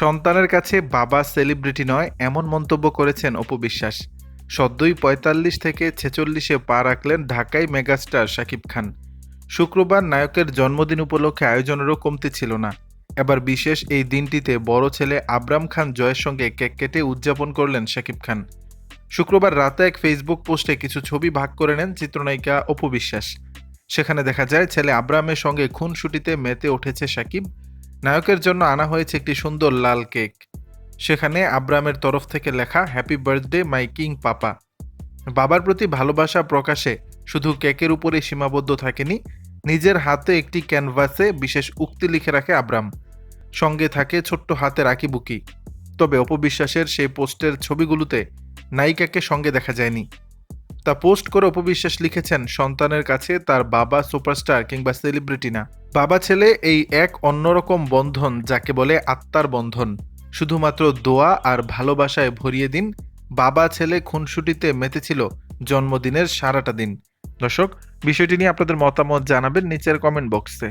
সন্তানের কাছে বাবা সেলিব্রিটি নয়, এমন মন্তব্য করেছেন অপু বিশ্বাস। সদ্যই পঁয়তাল্লিশ থেকে ছেচল্লিশে পা রাখলেন ঢাকায় মেগাস্টার শাকিব খান। শুক্রবার নায়কের জন্মদিন উপলক্ষে আয়োজনেরও কমতি ছিল না। এবার বিশেষ এই দিনটিতে বড় ছেলে আবরাম খান জয়ের সঙ্গে কেক কেটে উদযাপন করলেন শাকিব খান। শুক্রবার রাতে এক ফেসবুক পোস্টে কিছু ছবি ভাগ করে নেন চিত্রনায়িকা অপু বিশ্বাস। সেখানে দেখা যায় ছেলে আব্রামের সঙ্গে খুনসুটিতে মেতে উঠেছে শাকিব। নায়কের জন্য আনা হয়েছে একটি সুন্দর লাল কেক। সেখানে আব্রামের তরফ থেকে লেখা, happy birthday, my king papa. বাবার প্রতি ভালোবাসা প্রকাশে শুধু কেকের উপরে সীমাবদ্ধ থাকেনি, নিজের হাতে একটি ক্যানভাসে বিশেষ উক্তি লিখে রাখে আব্রাম। সঙ্গে থাকে ছোট্ট হাতে রাখি বুকি তবে অপবিশ্বাসের সেই পোস্টের ছবিগুলোতে নায়িকাকে সঙ্গে দেখা যায়নি। তা পোস্ট করে উপবিশ্বাস লিখেছেন সন্তানের কাছে তার বাবা সুপারস্টার কিংবা সেলিব্রিটি না। বাবা ছেলে এই এক অন্যরকম বন্ধন, যাকে বলে আত্মার বন্ধন। শুধুমাত্র দোয়া আর ভালোবাসায় ভরিয়ে দিন, বাবা ছেলে খুনসুটিতে মেতেছিল জন্মদিনের সারাটা দিন। দর্শক, বিষয়টি নিয়ে আপনাদের মতামত জানাবেন নিচের কমেন্ট বক্সে